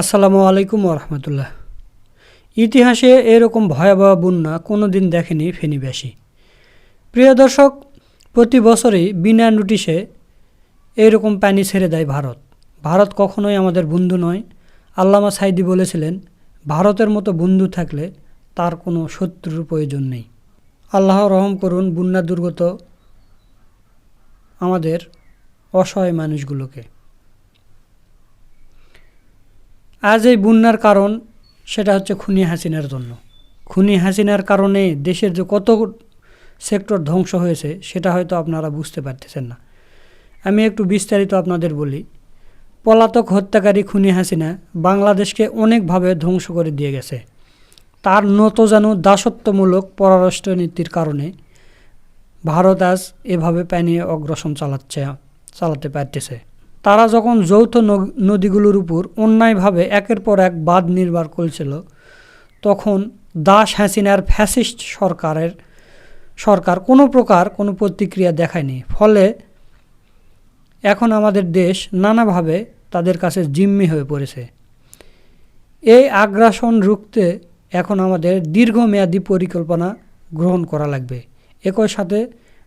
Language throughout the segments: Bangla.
আসসালামু আলাইকুম রহমতুল্লাহ ইতিহাসে এরকম ভয়াবহ বন্যা কোনো দিন দেখেনি ফেনীবাসী। প্রিয় দর্শক, প্রতি বছরই বিনা নোটিশে এরকম পানি ছেড়ে দেয় ভারত। ভারত কখনোই আমাদের বন্ধু নয়। আল্লামা সাইদি বলেছিলেন, ভারতের মতো বন্ধু থাকলে তার কোনো শত্রুর প্রয়োজন নেই। আল্লাহ রহম করুন বন্যা দুর্গত আমাদের অসহায় মানুষগুলোকে। আজ এই বন্যার কারণ সেটা হচ্ছে খুনি হাসিনার জন্য। খুনি হাসিনার কারণে দেশের যে কত সেক্টর ধ্বংস হয়েছে, সেটা হয়তো আপনারা বুঝতে পারতেছেন না। আমি একটু বিস্তারিত আপনাদের বলি। পলাতক হত্যাকারী খুনি হাসিনা বাংলাদেশকে অনেকভাবে ধ্বংস করে দিয়ে গেছে। তার নতজানু দাসত্বমূলক পররাষ্ট্র নীতির কারণে ভারত আজ এভাবে প্যানিয়ে অগ্রসর চালাচ্ছে, চালাতে পারতেছে। তারা যখন যৌথ নদীগুলোর উপর অন্যায়ভাবে একের পর এক বাঁধ নির্মাণ করেছিল, তখন দাস হাসিনার ফ্যাসিস্ট সরকারের, সরকার কোনো প্রকার কোনো প্রতিক্রিয়া দেখায়নি। ফলে এখন আমাদের দেশ নানাভাবে তাদের কাছে জিম্মি হয়ে পড়েছে। এই আগ্রাসন রুখতে এখন আমাদের দীর্ঘমেয়াদী পরিকল্পনা গ্রহণ করা লাগবে। একই সাথে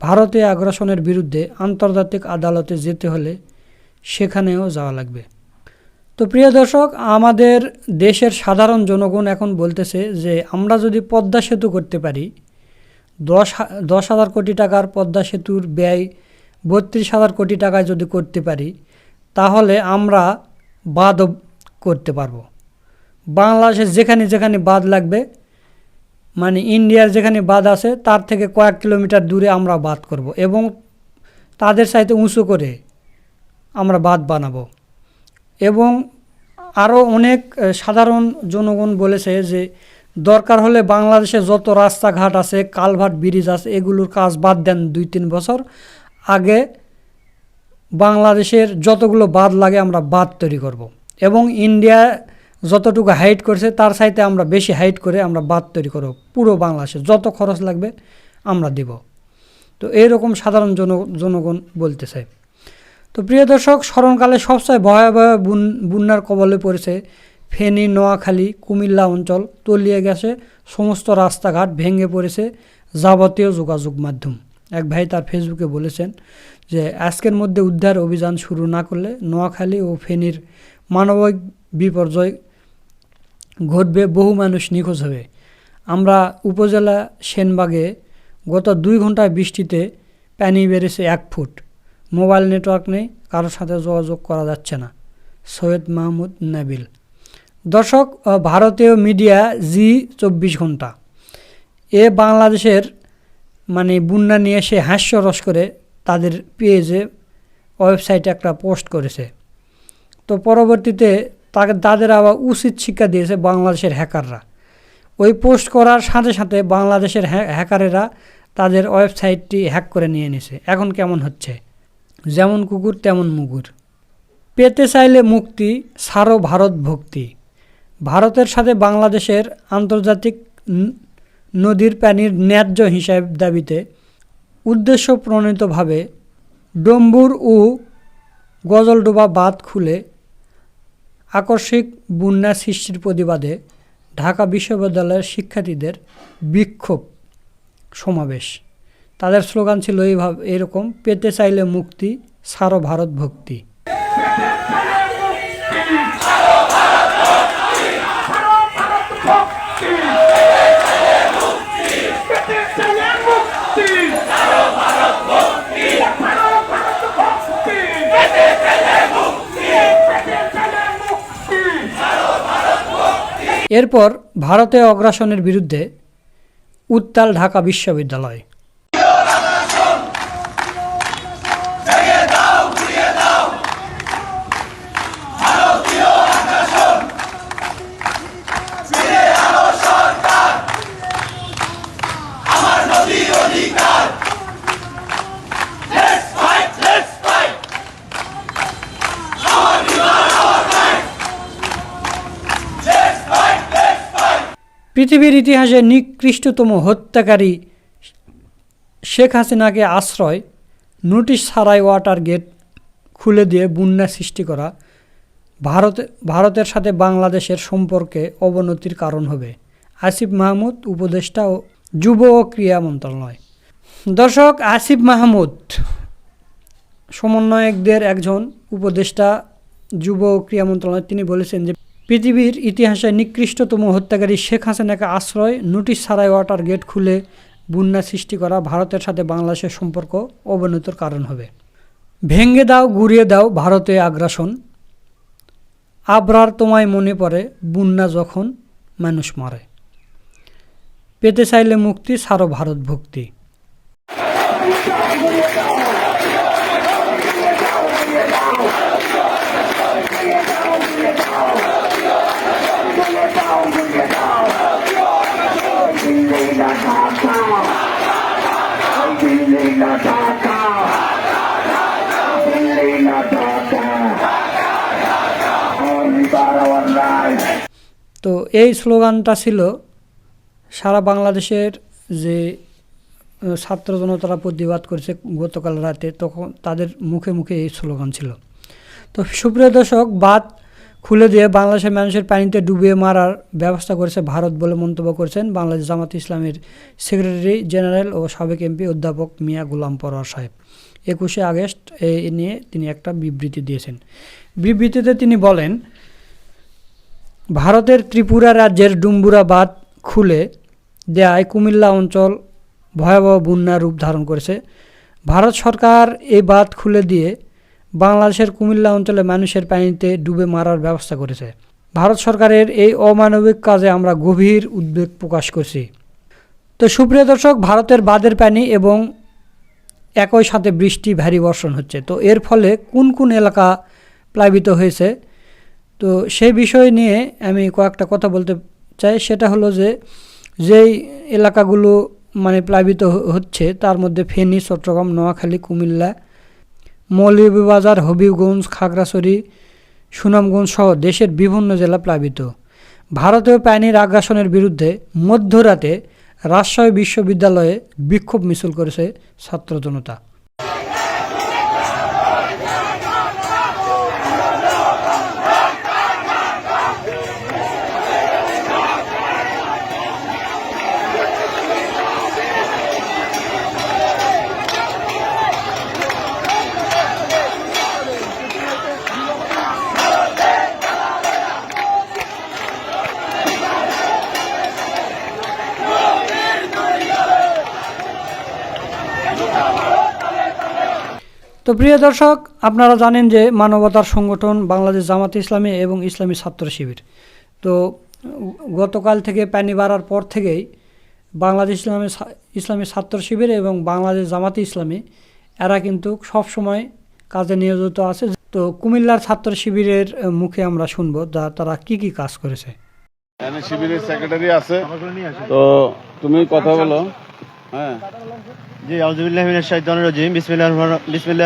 ভারতে আগ্রাসনের বিরুদ্ধে আন্তর্জাতিক আদালতে যেতে হলে সেখানেও যাওয়া লাগবে। তো প্রিয় দর্শক, আমাদের দেশের সাধারণ জনগণ এখন বলতেছে যে আমরা যদি পদ্মা সেতু করতে পারি, দশ দশ হাজার কোটি টাকার পদ্মা সেতুর ব্যয় বত্রিশ হাজার কোটি টাকায় যদি করতে পারি, তাহলে আমরা বাঁধও করতে পারব। বাংলাদেশের যেখানে যেখানে বাঁধ লাগবে মানে ইন্ডিয়ার যেখানে বাঁধ আছে, তার থেকে কয়েক কিলোমিটার দূরে আমরা বাদ করব এবং তাদের সাথে উঁচু করে আমরা বাঁধ বানাবো। এবং আরও অনেক সাধারণ জনগণ বলেছে যে দরকার হলে বাংলাদেশে যত রাস্তাঘাট আছে, কালভার্ট ব্রিজ আছে, এগুলোর কাজ বাদ দেন দুই তিন বছর। আগে বাংলাদেশের যতগুলো বাঁধ লাগে আমরা বাঁধ তৈরি করব। এবং ইন্ডিয়া যতটুকু হাইট করছে, তার সাইতে আমরা বেশি হাইট করে আমরা বাঁধ তৈরি করব। পুরো বাংলাদেশে যত খরচ লাগবে আমরা দিব। তো এইরকম সাধারণ জন, জনগণ বলতেছে। তো প্রিয় দর্শক, স্মরণকালে সবচেয়ে ভয়াবহ বন- বন্যার কবলে পড়েছে ফেনী, নোয়াখালী, কুমিল্লা অঞ্চল। তলিয়ে গেছে সমস্ত রাস্তাঘাট, ভেঙে পড়েছে যাবতীয় যোগাযোগ মাধ্যম। এক ভাই তার ফেসবুকে বলেছেন যে, আজকের মধ্যে উদ্ধার অভিযান শুরু না করলে নোয়াখালী ও ফেনীর মানবিক বিপর্যয় ঘটবে, বহু মানুষ নিখোঁজ হবে। আমরা উপজেলা সেনবাগে গত দুই ঘন্টায় বৃষ্টিতে পানি বেড়েছে এক ফুট। মোবাইল নেটওয়ার্ক নেই, কারোর সাথে যোগাযোগ করা যাচ্ছে না। সৈয়দ মাহমুদ নাবিল। দর্শক ভারতীয় মিডিয়া জি চব্বিশ ঘণ্টা। এ বাংলাদেশের মানে বন্যা নিয়ে সে হাস্যরস করে তাদের পেজে, ওয়েবসাইটে একটা পোস্ট করেছে। তো পরবর্তীতে তাকে, তাদের আবার উচিত শিক্ষা দিয়েছে বাংলাদেশের হ্যাকাররা। ওই পোস্ট করার সাথে সাথে বাংলাদেশের হ্যা- হ্যাকারেরা তাদের ওয়েবসাইটটি হ্যাক করে নিয়ে নিছে। এখন কেমন হচ্ছে? যেমন কুকুর, তেমন মুগুর। পেতে চাইলে মুক্তি, সারো ভারত ভক্তি। ভারতের সাথে বাংলাদেশের আন্তর্জাতিক নদীর পানির ন্যায্য হিসাব দাবিতে উদ্দেশ্য প্রণীতভাবে ডম্বুর ও গজলডোবা বাঁধ খুলে আকস্মিক বন্যা সৃষ্টির প্রতিবাদে ঢাকা বিশ্ববিদ্যালয়ের শিক্ষার্থীদের বিক্ষোভ সমাবেশ। তাদের স্লোগান ছিল এইভাবে, এরকম, পেতে চাইলে মুক্তি, সারো ভারত ভক্তি। এরপর ভারতে অগ্রাসনের বিরুদ্ধে উত্তাল ঢাকা বিশ্ববিদ্যালয়। পৃথিবীর ইতিহাসে নিকৃষ্টতম হত্যাকারী শেখ হাসিনাকে আশ্রয়, নোটিশ ছাড়াই ওয়াটার গেট খুলে দিয়ে বন্যা সৃষ্টি করা ভারত, ভারতের সাথে বাংলাদেশের সম্পর্কে অবনতির কারণ হবে, আসিফ মাহমুদ উপদেষ্টা ও যুব ও ক্রীড়া মন্ত্রণালয়। দর্শক, আসিফ মাহমুদ সমন্বয়কদের একজন উপদেষ্টা, যুব ও ক্রীড়া মন্ত্রণালয়, তিনি বলেছেন যে পৃথিবীর ইতিহাসে নিকৃষ্টতম হত্যাকারী শেখ হাসিনাকে আশ্রয়, নোটিশ ছাড়াই ওয়াটার গেট খুলে বন্যা সৃষ্টি করা ভারতের সাথে বাংলাদেশের সম্পর্ক অবনতির কারণ হবে। ভেঙ্গে দাও, গুড়িয়ে দাও ভারতে আগ্রাসন। আবরার তোমায় মনে পড়ে, বন্যা যখন মানুষ মারে। পেতে চাইলে মুক্তি সারো ভারত ভক্তি। তো এই স্লোগানটা ছিল সারা বাংলাদেশের যে ছাত্র জনতারা প্রতিবাদ করেছে গতকাল রাতে, তখন তাদের মুখে মুখে এই স্লোগান ছিল। তো সুপ্রিয় দর্শক বাদ খুলে দিয়ে বাংলাদেশের মানুষের পানিতে ডুবিয়ে মারার ব্যবস্থা করেছে ভারত বলে মন্তব্য করেছেন বাংলাদেশ জামাত ইসলামের সেক্রেটারি জেনারেল ও সাবেক এমপি অধ্যাপক মিয়া গুলাম পরোয়ার সাহেব। একুশে আগস্ট এ নিয়ে তিনি একটা বিবৃতি দিয়েছেন। বিবৃতিতে তিনি বলেন ভারতের ত্রিপুরা রাজ্যের ডুম্বুরা বাঁধ খুলে দেয়ায় কুমিল্লা অঞ্চল ভয়াবহ বন্যার রূপ ধারণ করেছে। ভারত সরকার এই বাঁধ খুলে দিয়ে বাংলাদেশের কুমিল্লা অঞ্চলে মানুষের পানিতে ডুবে মারার ব্যবস্থা করেছে। ভারত সরকারের এই অমানবিক কাজে আমরা গভীর উদ্বেগ প্রকাশ করছি। তো সুপ্রিয় দর্শক, ভারতের বাঁধের পানি এবং একই সাথে বৃষ্টি ভারী বর্ষণ হচ্ছে। তো এর ফলে কোন কোন এলাকা প্লাবিত হয়েছে? তো সেই বিষয় নিয়ে আমি কয়েকটা কথা বলতে চাই। সেটা হলো যে, যেই এলাকাগুলো মানে প্লাবিত হচ্ছে, তার মধ্যে ফেনী, চট্টগ্রাম, নোয়াখালী, কুমিল্লা, মৌলভীবাজার, হবিগঞ্জ, খাগড়াছড়ি, সুনামগঞ্জ সহ দেশের বিভিন্ন জেলা প্লাবিত। ভারতীয় পানির আগ্রাসনের বিরুদ্ধে মধ্যরাতে রাজশাহী বিশ্ববিদ্যালয়ে বিক্ষোভ মিছিল করেছে ছাত্র জনতা তো প্রিয় দর্শক আপনারা জানেন যে মানবতার সংগঠন বাংলাদেশ জামাত ইসলামী এবং ইসলামী ছাত্র শিবির। তো গতকাল থেকে প্যানি বাড়ার পর থেকেই বাংলাদেশ ইসলামী ইসলামী ছাত্র শিবির এবং বাংলাদেশ জামাতে ইসলামী এরা কিন্তু সব সময় কাজে নিয়োজিত আছে। তো কুমিল্লার ছাত্র শিবিরের মুখে আমরা শুনব যা তারা কি কি কাজ করেছে। শিবিরের সেক্রেটারি আছে। তো তুমি কথা বলো। হ্যাঁ। জি শাইতানির রাজিম।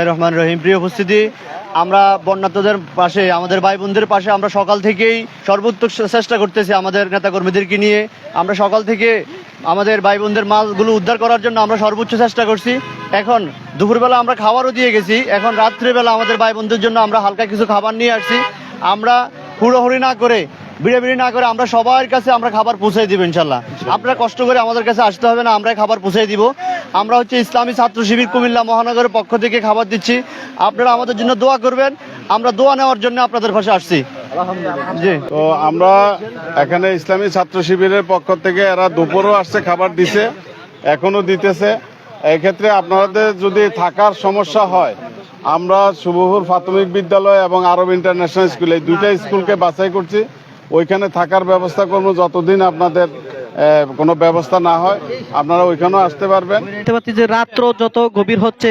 রহমান- রহিম। প্রিয় উপস্থিতি, আমরা বন্যাতদের পাশে, আমাদের ভাই বোনদের পাশে আমরা সকাল থেকেই সর্বোচ্চ চেষ্টা করতেছি আমাদের নেতাকর্মীদেরকে নিয়ে। আমরা সকাল থেকে আমাদের ভাই বোনদের মালগুলো উদ্ধার করার জন্য আমরা সর্বোচ্চ চেষ্টা করছি। এখন দুপুরবেলা আমরা খাবারও দিয়ে গেছি। এখন রাত্রিবেলা আমাদের ভাই বোনদের জন্য আমরা হালকা কিছু খাবার নিয়ে আসছি। আমরা হুড়োহুড়ি না করে বিড়াবিড়ি না করে আমরা সবার কাছে আমরা খাবার পৌঁছে দিব ইনশাল্লাহ। আপনারা কষ্ট করে আমাদের কাছে আসতে হবে না আমরাই খাবার পৌঁছে দিব। আমরা হচ্ছে ইসলামী ছাত্র শিবির কুমিল্লা মহানগরের পক্ষ থেকে খাবার দিচ্ছি। আপনারা আমাদের জন্য দোয়া করবেন। আমরা দোয়া নেওয়ার জন্য আপনাদের পাশে আসছি। জি। তো আমরা এখানে ইসলামী ছাত্র শিবিরের পক্ষ থেকে এরা দুপুরও আসছে খাবার দিছে এখনও দিতেছে। এক্ষেত্রে আপনাদের যদি থাকার সমস্যা হয় আমরা শুভহুর প্রাথমিক বিদ্যালয় এবং আরব ইন্টারন্যাশনাল স্কুল এই দুইটা স্কুলকে বাছাই করছি। ওইখানে থাকার ব্যবস্থা করব যতদিন আপনাদের কোনো ব্যবস্থা না হয় আপনারা ওইখানেও আসতে পারবেন। দেখতে পাচ্ছি যে রাত্র যত গভীর হচ্ছে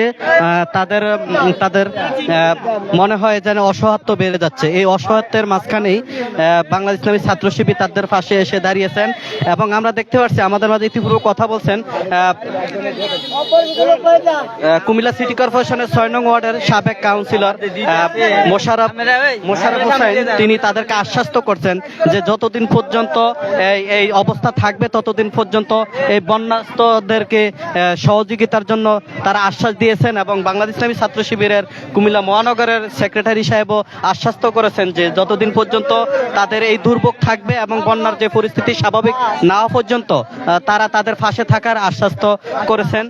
তাদের তাদের মনে হয় যেন অসহাত্য বেড়ে যাচ্ছে। এই অসহাত্বের মাঝখানেই বাংলাদেশ ইসলামী ছাত্র শিবির তাদের পাশে এসে দাঁড়িয়েছেন এবং আমরা দেখতে পাচ্ছি আমাদের মাঝে ইতিপূর্বে কথা বলছেন কুমিল্লা সিটি কর্পোরেশনের ছয় নং ওয়ার্ডের সাবেক কাউন্সিলর আহ, মোশাররফ মোশাররফ হোসেন তিনি তাদেরকে আশ্বস্ত করছেন যে যতদিন পর্যন্ত এই অবস্থা থাকবে থাকবে ততদিন পর্যন্ত এই বন্যাস্তদেরকে সহযোগিতার জন্য তারা আশ্বাস দিয়েছেন এবং বাংলাদেশ ইসলামী ছাত্র শিবিরের কুমিল্লা মহানগরের সেক্রেটারি সাহেবও আশ্বস্ত করেছেন যে যতদিন পর্যন্ত তাদের এই দুর্ভোগ থাকবে এবং বন্যার যে পরিস্থিতি স্বাভাবিক না পর্যন্ত তারা তাদের পাশে থাকার আশ্বাস্ত করেছেন।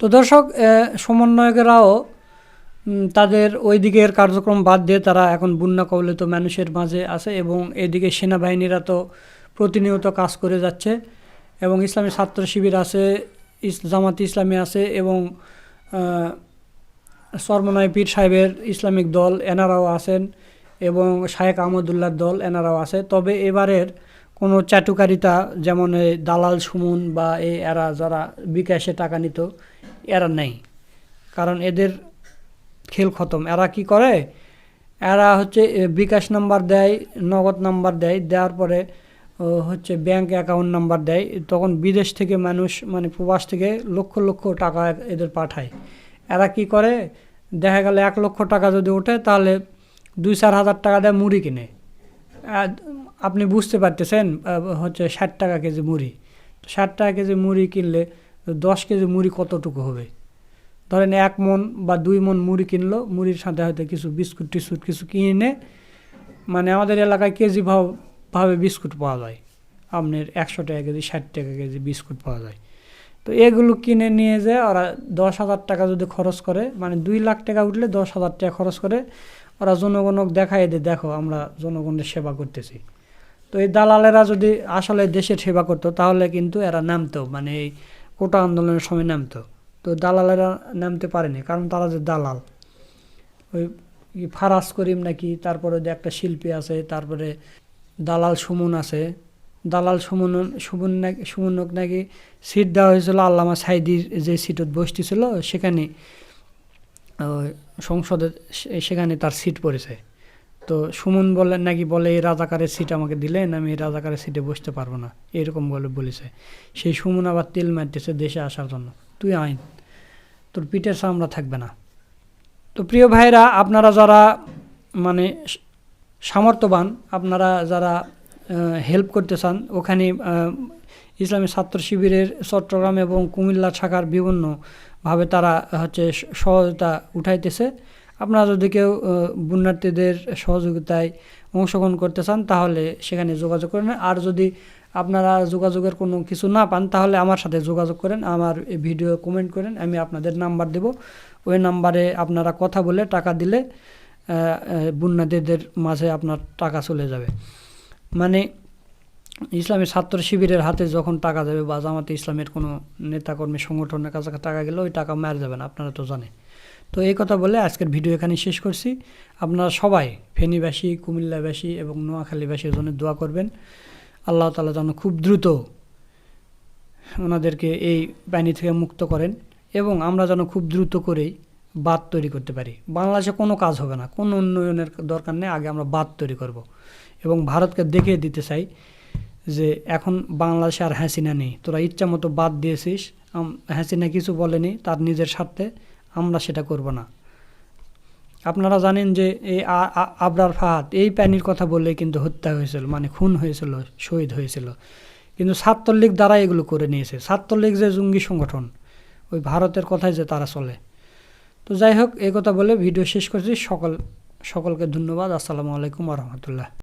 তো দর্শক সমন্বয়কেরাও তাদের ওই দিকের কার্যক্রম বাদ দিয়ে তারা এখন বন্যা কবলিত মানুষের মাঝে আছে এবং এদিকে সেনাবাহিনীরা তো প্রতিনিয়ত কাজ করে যাচ্ছে এবং ইসলামী ছাত্র শিবির আছে জামাত ইসলামী আছে এবং আহ, সরমনায় পীর সাহেবের ইসলামিক দল এনারাও আছেন এবং শায়েক আহমদুল্লাহর দল এনারাও আছে। তবে এবারের কোনো চাটুকারিতা যেমন এই দালাল সুমন বা এই এরা যারা বিকাশে টাকা নিত এরা নেই। কারণ এদের খেল খতম। এরা কি করে? এরা হচ্ছে বিকাশ নাম্বার দেয় নগদ নাম্বার দেয় দেওয়ার পরে হচ্ছে ব্যাংক অ্যাকাউন্ট নাম্বার দেয়। তখন বিদেশ থেকে মানুষ মানে প্রবাস থেকে লক্ষ লক্ষ টাকা এদের পাঠায়। এরা কি করে? দেখা গেল এক লক্ষ টাকা যদি ওঠে, তাহলে দুই চার হাজার টাকা দেয় মুড়ি কিনে। আপনি বুঝতে পারতেছেন হচ্ছে ষাট টাকা কেজি মুড়ি। ষাট টাকা কেজি মুড়ি কিনলে দশ কেজি মুড়ি কতটুকু হবে? ধরেন এক মন বা দুই মন মুড়ি কিনলো, মুড়ির সাথে হয়তো কিছু বিস্কুট টিস্কুট কিছু কিনে মানে আমাদের এলাকায় কেজি ভাব ভাবে বিস্কুট পাওয়া যায়। আপনার একশো টাকা কেজি, ষাট টাকা কেজি বিস্কুট পাওয়া যায়। তো এগুলো কিনে নিয়ে যে ওরা দশ হাজার টাকা যদি খরচ করে মানে দুই লাখ টাকা উঠলে দশ হাজার টাকা খরচ করে, ওরা জনগণক দেখায় দিয়ে দেখো, আমরা জনগণের সেবা করতেছি। তো এই দালালেরা যদি আসলে দেশের সেবা করতো, তাহলে কিন্তু এরা নামতো মানে এই কোটা আন্দোলনের সময় নামতো। তো দালালেরা নামতে পারেনি, কারণ তারা যে দালাল। ওই ফারাজ করিম নাকি, তারপরে যে একটা শিল্পী আছে, তারপরে দালাল সুমন আছে। দালাল সুমন সুমন নাকি সুমনক নাকি সিট দেওয়া হয়েছিল আল্লামা সাইদির যে সিটত বসতেছিল, সেখানে সংসদে সেখানে তার সিট পড়েছে। তো সুমন বলে, নাকি বলে, এই রাজাকারের সিট আমাকে দিলেন, আমি এই রাজাকারের সিটে বসতে পারব না। এরকম বলে, বলেছে। সেই সুমন আবার তেল মারতেছে দেশে আসার জন্য। তুই আইন, তোর পিঠের চামড়া থাকবে না। তো প্রিয় ভাইরা, আপনারা যারা মানে সামর্থ্যবান আপনারা যারা হেল্প করতে চান, ওখানে ইসলামী ছাত্র শিবিরের চট্টগ্রাম এবং কুমিল্লা শাখার বিভিন্নভাবে তারা হচ্ছে সহযোগিতা উঠাইতেছে। আপনারা যদি কেউ বন্যার্থীদের সহযোগিতায় অংশগ্রহণ করতে চান, তাহলে সেখানে যোগাযোগ করেন। আর যদি আপনারা যোগাযোগের কোনো কিছু না পান, তাহলে আমার সাথে যোগাযোগ করেন, আমার ভিডিও কমেন্ট করেন, আমি আপনাদের নাম্বার দেব। ওই নাম্বারে আপনারা কথা বলে টাকা দিলে আহ, মাঝে আপনার টাকা চলে যাবে। মানে ইসলামের ছাত্র শিবিরের হাতে যখন টাকা যাবে বা জামাতে ইসলামের কোনো নেতাকর্মী সংগঠনের কাছে টাকা গেলে ওই টাকা মার যাবে না আপনারা তো জানেন। তো এই কথা বলে আজকের ভিডিও এখানে শেষ করছি। আপনারা সবাই ফেনীবাসী কুমিল্লাবাসী এবং নোয়াখালীবাসীর জন্য দোয়া করবেন। আল্লাহ তালা যেন খুব দ্রুত ওনাদেরকে এই পানি থেকে মুক্ত করেন এবং আমরা যেন খুব দ্রুত করেই বাঁধ তৈরি করতে পারি। বাংলাদেশে কোনো কাজ হবে না। কোনো উন্নয়নের দরকার নেই। আগে আমরা বাদ তৈরি করব। এবং ভারতকে দেখিয়ে দিতে চাই যে এখন বাংলাদেশে আর হাসিনা নেই। তোরা ইচ্ছা মতো বাদ দিয়েছিস। হাসিনা কিছু বলেনি। তার নিজের স্বার্থে আমরা সেটা করব না। আপনারা জানেন যে এই আবরার ফাহাদ এই প্যানির কথা বলে কিন্তু হত্যা হয়েছিল মানে খুন হয়েছিল, শহীদ হয়েছিল। কিন্তু ছাত্রলীগ দ্বারা এগুলো করে নিয়েছে। ছাত্রলীগ যে জঙ্গি সংগঠন, ওই ভারতের কথায় যে তারা চলে। তো যাই হোক, এই কথা বলে ভিডিও শেষ করছি। সকল সকলকে ধন্যবাদ। আসসালামু আলাইকুম রহমতুল্লাহ।